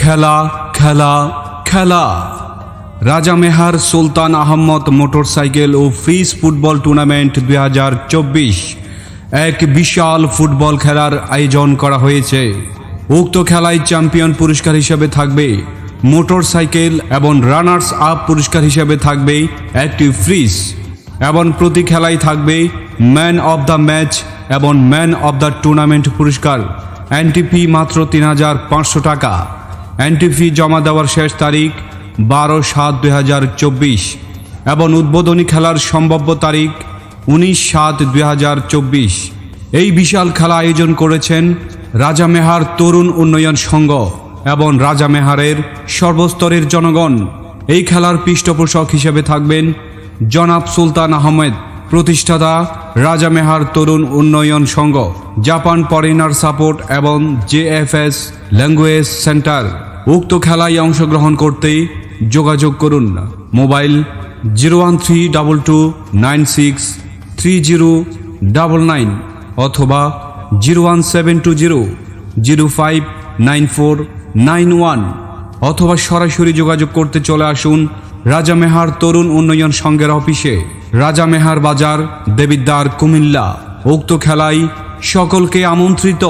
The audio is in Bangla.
খেলা খেলা খেলা। রাজা মেহার সুলতান আহমদ মোটরসাইকেল ও ফ্রিজ ফুটবল টুর্নামেন্ট দুই এক বিশাল ফুটবল খেলার আয়োজন করা হয়েছে। উক্ত খেলায় চ্যাম্পিয়ন পুরস্কার হিসেবে থাকবে মোটরসাইকেল এবং রানার্স আপ পুরস্কার হিসেবে থাকবে একটি ফ্রিজ এবং প্রতি খেলায় থাকবে ম্যান অব দ্য ম্যাচ এবং ম্যান অব দ্য টুর্নামেন্ট পুরস্কার। এনটিপি মাত্র তিন হাজার পাঁচশো টাকা। এনটিপি জমা দেওয়ার শেষ তারিখ বারো সাত দুই হাজার চব্বিশ এবং উদ্বোধনী খেলার সম্ভাব্য তারিখ উনিশ সাত দুই হাজার চব্বিশ। এই বিশাল খেলা আয়োজন করেছেন রাজা মেহার তরুণ উন্নয়ন সংঘ এবং রাজা মেহারের সর্বস্তরের জনগণ। এই খেলার পৃষ্ঠপোষক হিসেবে থাকবেন জনাব সুলতান আহমেদ, প্রতিষ্ঠাতা রাজা মেহার তরুণ উন্নয়ন সংঘ, জাপান ফরেনার সাপোর্ট এবং জেএফএস ল্যাঙ্গুয়েজ সেন্টার। উক্ত খেলায় অংশগ্রহণ করতে যোগাযোগ করুন mobile zero one three double two nine six three zero double nine অথবা zero one seven two zero zero five nine four nine one অথবা সরাসরি যোগাযোগ করতে চলে আসুন রাজা মেহার তরুণ উন্নয়ন সংঘের অফিসে। রাজা মেহার বাজার দেবিদ্বার কুমিল্লা। উক্ত খেলায় সকলকে আমন্ত্রিত।